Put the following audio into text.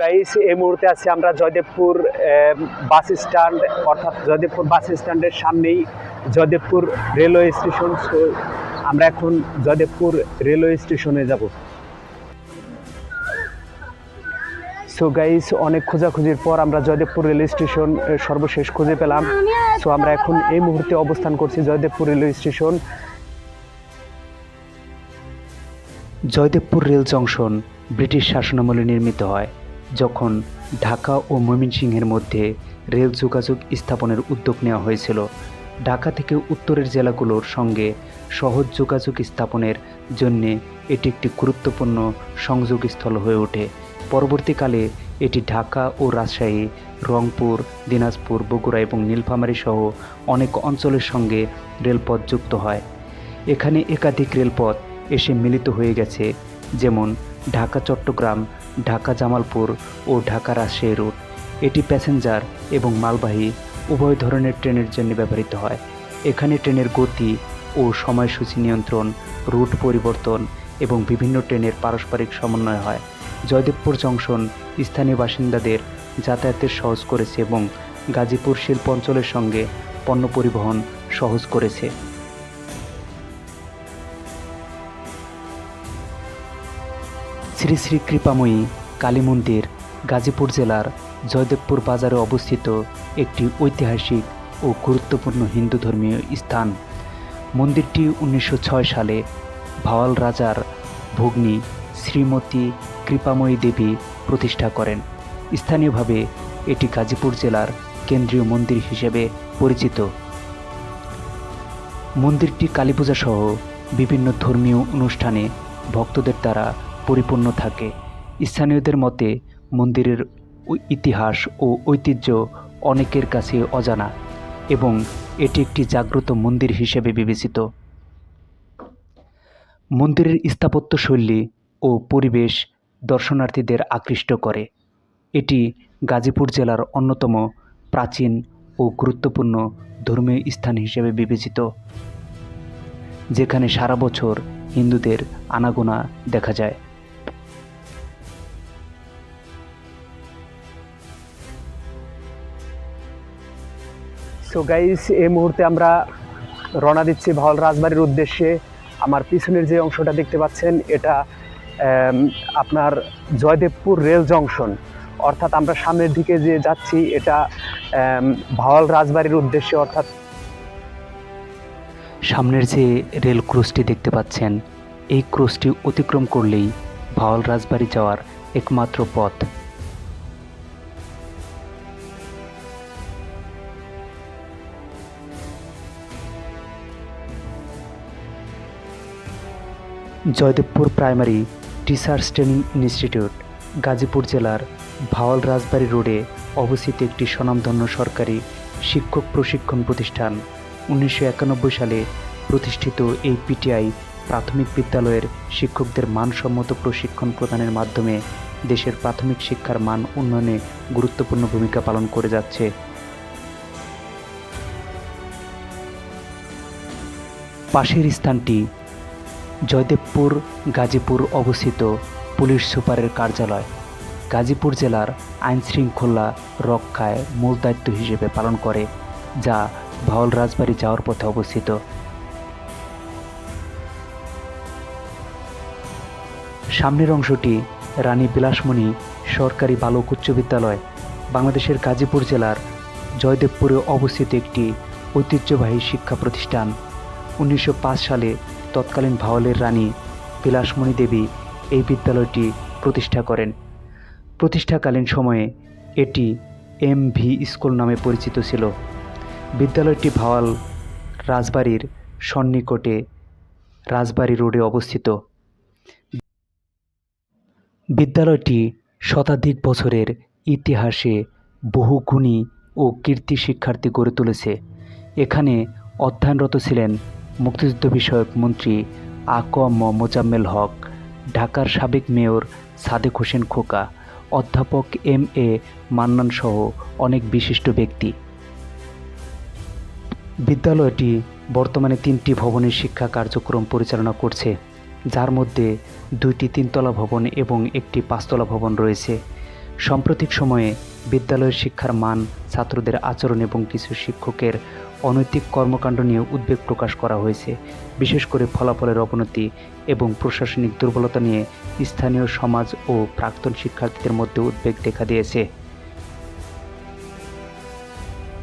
Guys এই মুহূর্তে আছি আমরা জয়দেবপুর বাস স্ট্যান্ড, অর্থাৎ জয়দেবপুর বাস স্ট্যান্ডের সামনেই জয়দেবপুর রেলওয়ে স্টেশন। আমরা এখন জয়দেবপুর রেলওয়ে স্টেশনে যাব। সো গাইস অনেক খোঁজাখুঁজির পর আমরা জয়দেবপুর রেলওয়ে স্টেশন সর্বশেষ খুঁজে পেলাম। সো আমরা এখন এই মুহূর্তে অবস্থান করছি Joydebpur railway station. Joydebpur rail junction British শাসনামলে নির্মিত হয়। যখন ঢাকা ও ময়মনসিংহের মধ্যে রেল যোগাযোগ স্থাপনের উদ্যোগ নেওয়া হয়েছিল, ঢাকা থেকে উত্তরের জেলাগুলোর সঙ্গে সহজ যোগাযোগ স্থাপনের জন্য এটি একটি গুরুত্বপূর্ণ সংযোগস্থল হয়ে ওঠে। পরবর্তীকালে এটি ঢাকা ও রাজশাহী, রংপুর, দিনাজপুর, বগুড়া এবং নীলফামারী সহ অনেক অঞ্চলের সঙ্গে রেলপথ যুক্ত হয়। এখানে একাধিক রেলপথ এসে মিলিত হয়ে গেছে, যেমন ঢাকা চট্টগ্রাম ঢাকা জামালপুর ও ঢাকা রাজশাহী রুট। এটি প্যাসেঞ্জার এবং মালবাহী, উভয় ধরনের ট্রেনের জন্য ব্যবহৃত হয়। এখানে ট্রেনের গতি ও সময়সূচি নিয়ন্ত্রণ, রুট পরিবর্তন এবং বিভিন্ন ট্রেনের পারস্পরিক সমন্বয় হয়। জয়দেবপুর জংশন স্থানীয় বাসিন্দাদের যাতায়াতের সহজ করেছে এবং গাজীপুর শিল্প অঞ্চলের সঙ্গে পণ্য পরিবহন সহজ করেছে। শ্রী শ্রী কৃপাময়ী কালী মন্দির গাজীপুর জেলার জয়দেবপুর বাজারে অবস্থিত একটি ঐতিহাসিক ও গুরুত্বপূর্ণ হিন্দু ধর্মীয় স্থান। মন্দিরটি উনিশশো ছয় সালে ভাওয়াল রাজার ভগ্নী শ্রীমতী কৃপাময়ী দেবী প্রতিষ্ঠা করেন। স্থানীয়ভাবে এটি গাজীপুর জেলার কেন্দ্রীয় মন্দির হিসেবে পরিচিত। মন্দিরটি কালীপূজা সহ বিভিন্ন ধর্মীয় অনুষ্ঠানে ভক্তদের দ্বারা পরিপূর্ণ থাকে। স্থানীয়দের মতে, মন্দিরের ইতিহাস ও ঐতিহ্য অনেকের কাছে অজানা এবং এটি একটি জাগ্রত মন্দির হিসেবে বিবেচিত। মন্দিরের স্থাপত্যশৈলী ও পরিবেশ দর্শনার্থীদের আকৃষ্ট করে। এটি গাজীপুর জেলার অন্যতম প্রাচীন ও গুরুত্বপূর্ণ ধর্মীয় স্থান হিসেবে বিবেচিত। যেখানে সারা বছর হিন্দুদের আনাগোনা দেখা যায়। সো গাইস এই মুহূর্তে আমরা রওনা দিচ্ছি ভাওয়াল রাজবাড়ির উদ্দেশ্যে। আমার পিছনের যে অংশটা দেখতে পাচ্ছেন, এটা আপনার জয়দেবপুর রেল জংশন। অর্থাৎ আমরা সামনের দিকে যে যাচ্ছি, এটা ভাওয়াল রাজবাড়ির উদ্দেশ্যে, অর্থাৎ সামনের যে রেল ক্রসটি দেখতে পাচ্ছেন, এই ক্রসটি অতিক্রম করলেই ভাওয়াল রাজবাড়ি যাওয়ার একমাত্র পথ। Joydebpur primary teachers training institute, Gazipur জেলার ভাওয়াল রাজবাড়ি রোডে অবস্থিত একটি স্বনামধন্য সরকারি শিক্ষক প্রশিক্ষণ প্রতিষ্ঠান। উনিশশো একানব্বই সালে প্রতিষ্ঠিত এই পিটিআই প্রাথমিক বিদ্যালয়ের শিক্ষকদের মানসম্মত প্রশিক্ষণ প্রদানের মাধ্যমে দেশের প্রাথমিক শিক্ষার মান উন্নয়নে গুরুত্বপূর্ণ ভূমিকা পালন করে যাচ্ছে। পাশের স্থানটি জয়দেবপুর, গাজীপুর অবস্থিত পুলিশ সুপারের কার্যালয়। গাজীপুর জেলার আইনশৃঙ্খলা রক্ষায় মূল দায়িত্ব হিসেবে পালন করে, যা ভাওল রাজবাড়ি যাওয়ার পথে অবস্থিত। সামনের অংশটি রানী বিলাসমণি সরকারি বালক উচ্চ বিদ্যালয়, বাংলাদেশের গাজীপুর জেলার জয়দেবপুরে অবস্থিত একটি ঐতিহ্যবাহী শিক্ষা প্রতিষ্ঠান। উনিশশো পাঁচ সালে তৎকালীন ভাওয়ালের রানী বিলাসমণি দেবী এই বিদ্যালয়টি প্রতিষ্ঠা করেন। প্রতিষ্ঠাকালীন সময়ে এটি এম ভি স্কুল নামে পরিচিত ছিল। বিদ্যালয়টি ভাওয়াল রাজবাড়ির সন্নিকটে রাজবাড়ি রোডে অবস্থিত। বিদ্যালয়টি শতাধিক বছরের ইতিহাসে বহু গুণী ও কীর্তি শিক্ষার্থী গড়ে তুলেছে। এখানে অধ্যয়নরত ছিলেন মুক্তিযুদ্ধ বিষয়ক মন্ত্রী আকম মোজাম্মেল হক, ঢাকার সাবেক মেয়র সাদেক হোসেন খোকা, অধ্যাপক এম এ মান্নান সহ অনেক বিশিষ্ট ব্যক্তি। বিদ্যালয়টি বর্তমানে তিনটি ভবনের শিক্ষা কার্যক্রম পরিচালনা করছে, যার মধ্যে দুইটি তিনতলা ভবন এবং একটি পাঁচতলা ভবন রয়েছে। সাম্প্রতিক সময়ে বিদ্যালয়ের শিক্ষার মান ছাত্রদের আচরণ এবং কিছু শিক্ষকের অনৈতিক কর্মকাণ্ড নিয়ে উদ্বেগ প্রকাশ করা হয়েছে। বিশেষ করে ফলাফলের অবনতি এবং প্রশাসনিক দুর্বলতা নিয়ে স্থানীয় সমাজ ও প্রাক্তন শিক্ষার্থীদের মধ্যে উদ্বেগ দেখা দিয়েছে।